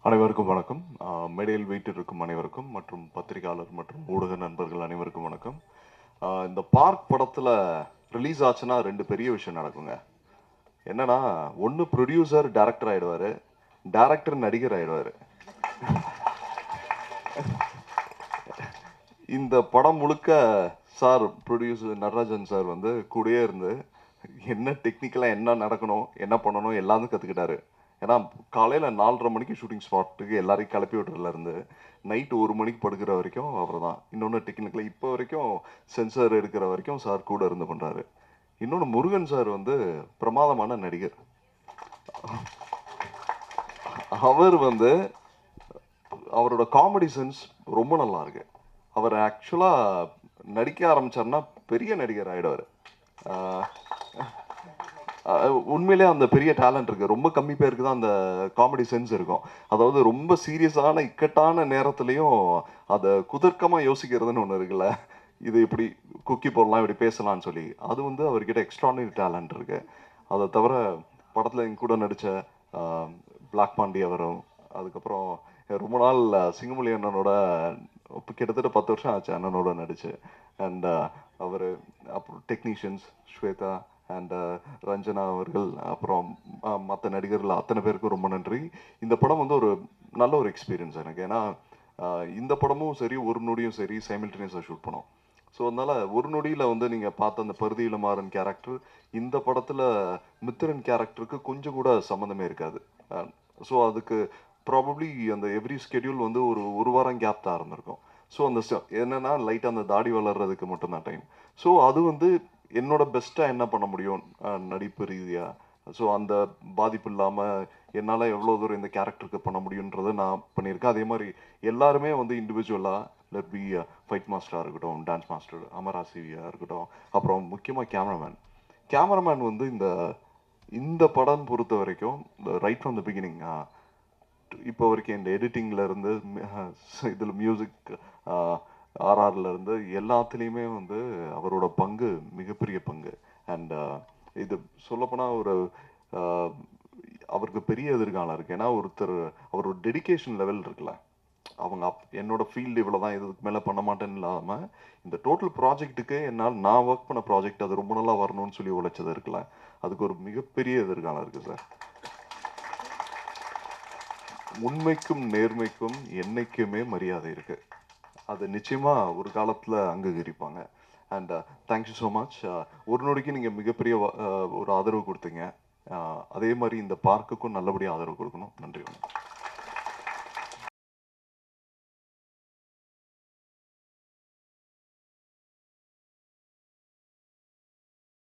அனைவருக்கும் வணக்கம். ஆஹ் மேடையில் வீட்டிற்கும் அனைவருக்கும் மற்றும் பத்திரிகையாளர் மற்றும் ஊடக நண்பர்கள் அனைவருக்கும் வணக்கம். இந்த பார்க் படத்தில் ரிலீஸ் ஆச்சுன்னா ரெண்டு பெரிய விஷயம் நடக்குங்க. என்னன்னா ஒன்று ப்ரொடியூசர் டேரக்டர் ஆயிடுவாரு. டைரக்டர் நடிகர் ஆயிடுவாரு. இந்த படம் முழுக்க சார் ப்ரொடியூசர் நடராஜன் சார் வந்து கூடயே இருந்து என்ன டெக்னிக்கலாக என்ன நடக்கணும் என்ன பண்ணணும் எல்லாத்தையும் கற்றுக்கிட்டாரு ஏன்னா காலையில் நாலரை மணிக்கு ஷூட்டிங் ஸ்பாட்டுக்கு எல்லாரையும் கிளப்பி விட்டுறதுல இருந்து நைட்டு ஒரு மணிக்கு படுக்கிற வரைக்கும் அவர் தான் இன்னொன்று டெக்னிக்கலாக இப்போ வரைக்கும் சென்சார் எடுக்கிற வரைக்கும் சார் கூட இருந்து பண்ணுறாரு இன்னொன்று முருகன் சார் வந்து பிரமாதமான நடிகர். அவர் வந்து அவரோட காமெடி சென்ஸ் ரொம்ப நல்லா இருக்குது அவர் ஆக்சுவலாக நடிக்க ஆரம்பிச்சாருன்னா பெரிய நடிகர் ஆகிடுவார் உண்மையிலே அந்த பெரிய டேலண்ட் இருக்குது ரொம்ப கம்மி பேருக்கு தான் அந்த காமெடி சென்ஸ் இருக்கும். அதாவது ரொம்ப சீரியஸான இக்கட்டான நேரத்துலையும் அதை குதர்க்கமாக யோசிக்கிறதுன்னு ஒன்று இருக்குல்ல. இது இப்படி குக்கி போடலாம் இப்படி பேசலாம்னு சொல்லி. அது வந்து அவர்கிட்ட எக்ஸ்ட்ரானரி டேலண்ட் இருக்குது அதை தவிர படத்தில் எங்க கூட நடித்த பிளாக் பாண்டி அவரும் அதுக்கப்புறம் ரொம்ப நாள் சிங்கமொழி அண்ணனோட இப்போ கிட்டத்தட்ட பத்து வருஷம் ஆச்சு அண்ணனோட நடிச்சு அண்ட் அவர் அப்புறம் டெக்னீஷியன்ஸ் ஸ்வேதா அண்ட் ரஞ்சனா அவர்கள் அப்புறம் மற்ற நடிகர்கள் அத்தனை பேருக்கும் ரொம்ப நன்றி இந்த படம் வந்து ஒரு நல்ல ஒரு எக்ஸ்பீரியன்ஸ் எனக்கு ஏன்னா இந்த படமும் சரி ஒரு நொடியும் சரி சைமில்டேனியஸாக ஷூட் பண்ணோம். ஸோ அதனால் ஒரு நொடியில் வந்து நீங்கள் பார்த்த அந்த பருதியில் மாறன் கேரக்டர் இந்த படத்தில் மித்திரன் கேரக்டருக்கு கொஞ்சம் கூட சம்மந்தமே இருக்காது. ஸோ அதுக்கு ப்ராபப்ளி அந்த எவ்ரி ஸ்கெடியூல் வந்து ஒரு ஒரு வாரம் கேப் தான் இருந்திருக்கும். ஸோ அந்த என்னென்னா என்னன்னா லைட்டாக அந்த தாடி வளர்றதுக்கு மட்டும்தான் டைம் ஸோ அது வந்து என்னோட பெஸ்ட்டாக என்ன பண்ண முடியும்? நடிப்பு ரீதியாக ஸோ அந்த பாதிப்பு இல்லாமல் என்னால் எவ்வளோ தூரம் இந்த கேரக்டருக்கு பண்ண முடியுன்றதை நான் பண்ணியிருக்கேன். அதே மாதிரி எல்லாருமே வந்து இண்டிவிஜுவலாக லெட் பி ஃபைட் மாஸ்டராக இருக்கட்டும் டான்ஸ் மாஸ்டர் அமரா சிவியாக இருக்கட்டும் அப்புறம் முக்கியமாக கேமராமேன் கேமராமேன் வந்து இந்த இந்த படம் பொறுத்த வரைக்கும் ரைட் ஃப்ரம் த பிகினிங் இப்போ வரைக்கும் இந்த எடிட்டிங்ல இருந்து இதில் மியூசிக் ஆர்ஆர்ல இருந்து எல்லாத்துலேயுமே வந்து அவரோட பங்கு மிகப்பெரிய பங்கு. அண்ட் இது சொல்லப்போனால் ஒரு அவருக்கு பெரிய எதிர்காலம் இருக்குது ஏன்னா ஒருத்தர் அவரோட டெடிகேஷன் லெவல் இருக்குல்ல. அவங்க அப் என்னோட ஃபீல்டு இவ்வளோ தான் இதுக்கு மேலே பண்ண மாட்டேன்னு இல்லாமல் இந்த டோட்டல் ப்ராஜெக்ட்டுக்கு என்னால் நான் ஒர்க் பண்ண ப்ராஜெக்ட் அது ரொம்ப நல்லா வரணும்னு சொல்லி உழைச்சது இருக்குல்ல. அதுக்கு ஒரு மிகப்பெரிய எதிர்காலம் இருக்குது சார் உண்மைக்கும் நேர்மைக்கும் என்னைக்குமே மரியாதை இருக்குது அது நிச்சயமாக ஒரு காலத்தில் அங்கீகரிப்பாங்க. And thank you so much ஒரு நொடிக்கு நீங்கள் மிகப்பெரிய uh, ஒரு ஆதரவு கொடுத்தீங்க. Uh, அதே மாதிரி இந்த பார்க்குக்கும் நல்லபடியாக ஆதரவு கொடுக்கணும். நன்றி வணக்கம்.